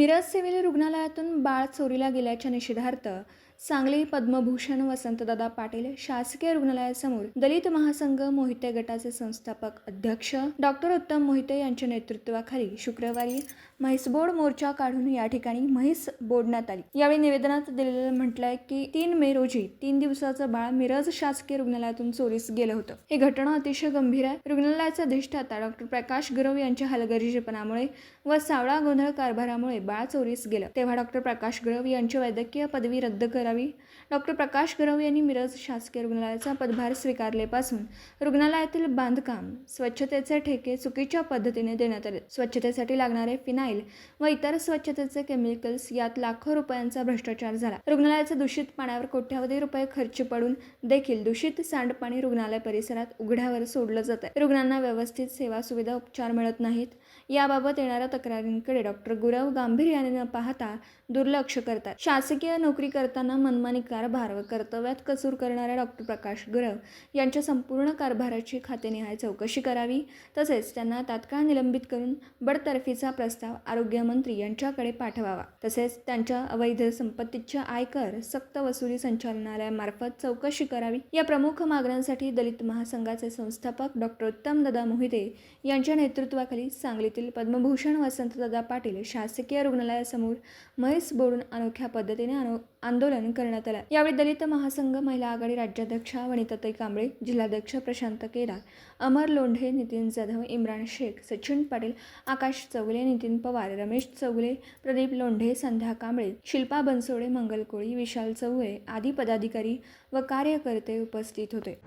Miraj civil रुग्णालयातून बाळ चोरीला गेल्याच्या निषेधार्थ सांगली पद्मभूषण वसंतदादा पाटील शासकीय रुग्णालयासमोर दलित महासंघ मोहिते गटाचे संस्थापक अध्यक्ष डॉक्टर उत्तम मोहिते यांच्या नेतृत्वाखाली शुक्रवारी म्हैस बोर्ड मोर्चा काढून या ठिकाणी म्हैस बोडण्यात आली. यावेळी निवेदनात दिलेलं म्हटलंय की तीन मे रोजी तीन दिवसाचं बाळ मिरज शासकीय रुग्णालयातून चोरीस गेलं होतं. ही घटना अतिशय गंभीर आहे. रुग्णालयाचा अधिष्ठाता डॉक्टर प्रकाश गुरव यांच्या हलगर्जीपणामुळे व सावळा गोंधळ कारभारामुळे बाळ चोरीस गेलं. तेव्हा डॉक्टर प्रकाश गुरव यांची वैद्यकीय पदवी रद्द करावी. डॉक्टर प्रकाश गुरव यांनी मिरज शासकीय रुग्णालयाचा पदभार स्वीकारलेपासून रुग्णालयातील बांधकाम स्वच्छतेचे ठेके चुकीच्या पद्धतीने देण्यात आले. स्वच्छतेसाठी लागणारे फिनाईल व इतर स्वच्छतेचे केमिकल्स यात लाखो रुपयांचा भ्रष्टाचार झाला. रुग्णालयाच्या दूषित पाण्यावर कोट्यावधी रुपये खर्च पडून देखील दूषित सांडपाणी रुग्णालय परिसरात उघड्यावर सोडलं जात आहे रुग्णांना व्यवस्थित सेवा सुविधा उपचार मिळत नाहीत. याबाबत येणाऱ्या तक्रारींकडे डॉक्टर गुरव गांभीर्याने न पाहता दुर्लक्ष करतात. शासकीय नोकरी करताना मनमानी कारभार व कर्तव्यात कसूर करणाऱ्या डॉक्टर प्रकाश गुरव यांच्या संपूर्ण कारभाराची खातेनिहाय चौकशी करावी. तसेच त्यांना तात्काळ निलंबित करून बडतर्फीचा प्रस्ताव आरोग्यमंत्री यांच्याकडे पाठवावा. तसेच त्यांच्या अवैध संपत्तीच्या आयकर सक्त वसुली संचालनालयामार्फत चौकशी करावी. या प्रमुख मागण्यांसाठी दलित महासंघाचे संस्थापक डॉक्टर उत्तम दादा मोहिते यांच्या नेतृत्वाखाली सांगलीतील पद्मभूषण वसंतदादा पाटील शासकीय रुग्णालयासमोर म्हैस बोडून अनोख्या पद्धतीने आंदोलन आंदोलन करण्यात आलं. यावेळी दलित महासंघ महिला आघाडी राज्याध्यक्षा वनिताताई कांबळे जिल्हाध्यक्ष प्रशांत केदार अमर लोंढे नितीन जाधव इम्रान शेख सचिन पाटील आकाश चौगुले नितीन पवार रमेश चौगुले प्रदीप लोंढे संध्या कांबळे शिल्पा बनसोडे मंगल कोळी विशाल चौगुले आदी पदाधिकारी व कार्यकर्ते उपस्थित होते.